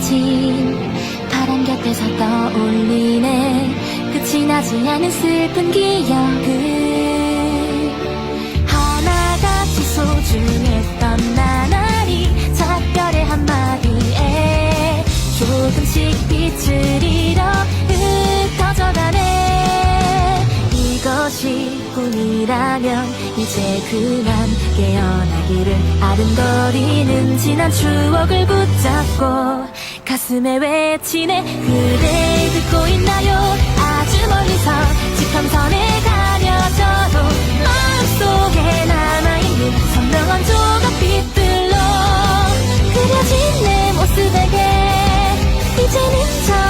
사라진 바람 곁에서 떠올리네. 그 끝이 나지 않은 슬픈 기억을 하나같이 소중했던 나날이 작별의 한마디에 조금씩 빛을 잃어 흩어져가네. 이것이 꿈이라면 이제 그만 깨어나기를 아른거리는 지난 추억을 붙잡고 가슴에 외치네 그대 듣고 있나요? 아주 멀리서 지평선에 가려져도 마음속에 남아있는 선명한 조각빛들로 그려진 내 모습에게 이제는 전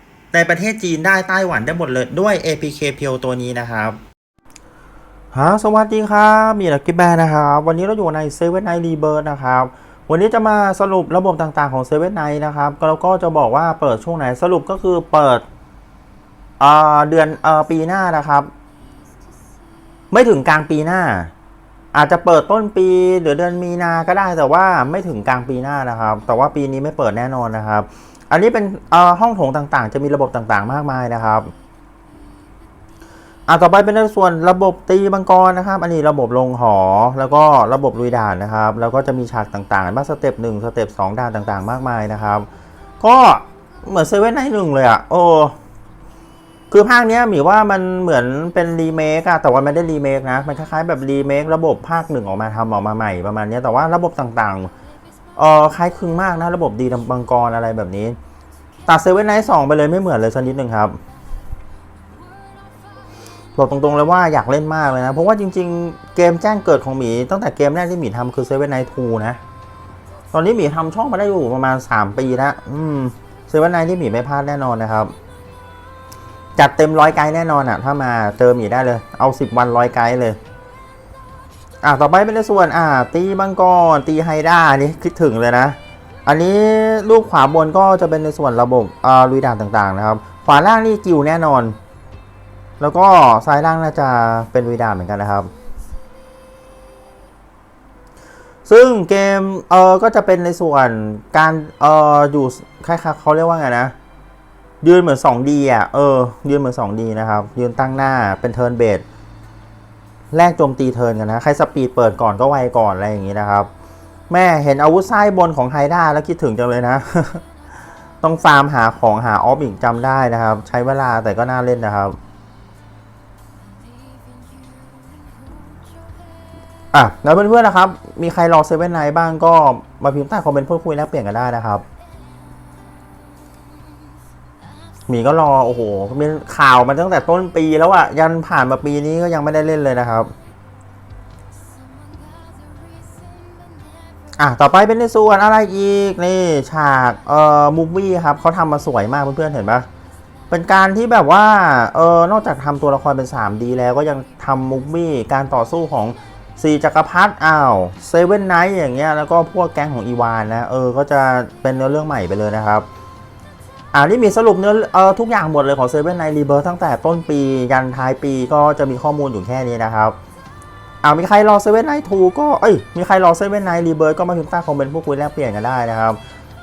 ในประเทศจีนได้ไต้หวันได้หมดเลยด้วย APK เพียวตัวนี้นะครับฮะสวัสดีครับ มีลักกี้แบร์นะครับ วันนี้เราอยู่ใน7 Night Rebirth นะครับ วันนี้จะมาสรุประบบต่างๆของ7 Night นะครับแล้วก็จะบอกว่าเปิดช่วงไหนสรุปก็คือเปิดเอ่อเดือนเอ่อปีหน้านะครับ ไม่ถึงกลางปีหน้า อาจจะเปิดต้นปีหรือเดือนมีนาก็ได้แต่ว่าไม่ถึงกลางปีหน้านะครับ แต่ว่าปีนี้ไม่เปิดแน่นอนนะครับ อันนี้เป็นห้องโถงต่างๆ จะมีระบบต่างๆ มากมายนะครับอะต่อไปเป็นในส่วนระบบตีมังกรนะครับ อันนี้ระบบลงหอ แล้วก็ระบบลุยด่านนะครับ แล้วก็จะมีฉากต่างๆบ้างสเต็ปหนึ่งสเต็ปสองด่านต่างๆ มากมายนะครับ ก็เหมือนเซเว่นไนหนึ่งเลยอะโอ้คือภาคเนี้ยหมีว่ามันเหมือนเป็นรีเมคอะแต่ว่าไม่ได้รีเมคนะ มันคล้ายๆแบบรีเมคระบบภาคหนึ่งออกมาทำออกมาใหม่ประมาณนี้แต่ว่าระบบต่างๆ เออคล้ายคลึงมากนะระบบดีมังกรอะไรแบบนี้ ตัดเซเว่นไนท์สองไปเลยไม่เหมือนเลยสักนิดหนึ่งครับบอกตรงๆเลยว่าอยากเล่นมากเลยนะ เพราะว่าจริงๆ เกมแจ้งเกิดของหมี ตั้งแต่เกมแรกที่หมีทำคือเซเว่นไนท์ทูนะ ตอนนี้หมีทำช่องมาได้อยู่ประมาณ 3 ปีแล้วอืมเซเว่นไนท์ที่หมีไม่พลาดแน่นอนนะครับ จัดเต็มร้อยไกด์แน่นอนอะถ้ามาเจอหมีได้เลย เอา 10 วันร้อยไกด์เลย อะต่อไปเป็นในส่วนอ่า ตีบังกรตีไฮด้าอันี่คิดถึงเลยนะ อันนี้รูปขวาบนก็จะเป็นในส่วนระบบอ่าลุยด่านต่างๆนะครับขวาล่างนี่กิวแน่นอน แล้วก็ซ้ายล่างน่าจะเป็นลุยด่านเหมือนกันนะครับ ซึ่งเกมเออก็จะเป็นในส่วนการเอออยู่คล้ายๆเขาเรียกว่าไงนะยืนเหมือน 2D อะเออยืนเหมือน 2D นะครับยืนตั้งหน้าเป็นเทิร์นเบส แลกโจมตีเทิร์นกันนะ ใครสปีดเปิดก่อนก็ไวก่อนอะไรอย่างนี้นะครับ แม่เห็นอาวุธไส้บนของไฮด้าแล้วคิดถึงจังเลยนะ ต้องฟาร์มหาของหาออฟอีกจำได้นะครับ ใช้เวลาแต่ก็น่าเล่นนะครับอะแล้วเพื่อนๆนะครับ มีใครรอเซเว่นไนบ้างก็มาพิมพ์ใต้คอมเมนต์พูดคุยแลกเปลี่ยนกันได้นะครับ หมีก็รอโอ้โหมีข่าวมาตั้งแต่ต้นปีแล้วอะยันผ่านมาปีนี้ก็ยังไม่ได้เล่นเลยนะครับอะ ต่อไปเป็นในส่วนอะไรอีก นี่ ฉาก เอ่อมูฟวี่ครับเขาทำมาสวยมากเพื่อนๆ เห็นปะเป็นการที่แบบว่า เออนอกจากทำตัวละครเป็น 3D แล้วก็ยังทำมูฟวี่การต่อสู้ของสี่จักรพรรดิอ้าวเซเว่นไนท์อย่างเงี้ย แล้วก็พวกแก๊งของอีวานนะ เออ ก็จะเป็นเรื่องใหม่ไปเลยนะครับ อ่านี่มีสรุปเนื้อเออทุกอย่างหมดเลยของเซเว่นไนรีเบิร์ตั้งแต่ต้นปียันท้ายปีก็จะมีข้อมูลอยู่แค่นี้นะครับอ่ามีใครรอเซเว่นไนท์ทูก็เอ้ยมีใครรอเซเว่นไนท์รีเบิร์ก็มาพิมพ์ใต้คอมเมนต์พูดคุยแลกเปลี่ยนกันได้นะครับ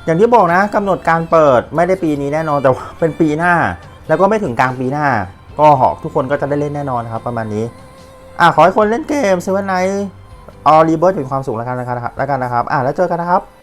อย่างที่บอกนะกำหนดการเปิดไม่ได้ปีนี้แน่นอนแต่ว่าเป็นปีหน้า แล้วก็ไม่ถึงกลางปีหน้า ก็หอกทุกคนก็จะได้เล่นแน่นอนครับประมาณนี้อ่าขอให้คนเล่นเกมเซเว่นไนท์ออรีเบิร์เป็นความสุขแล้วกันนะครับแล้วกันนะครับอ่าแล้วเจอกันนะครับ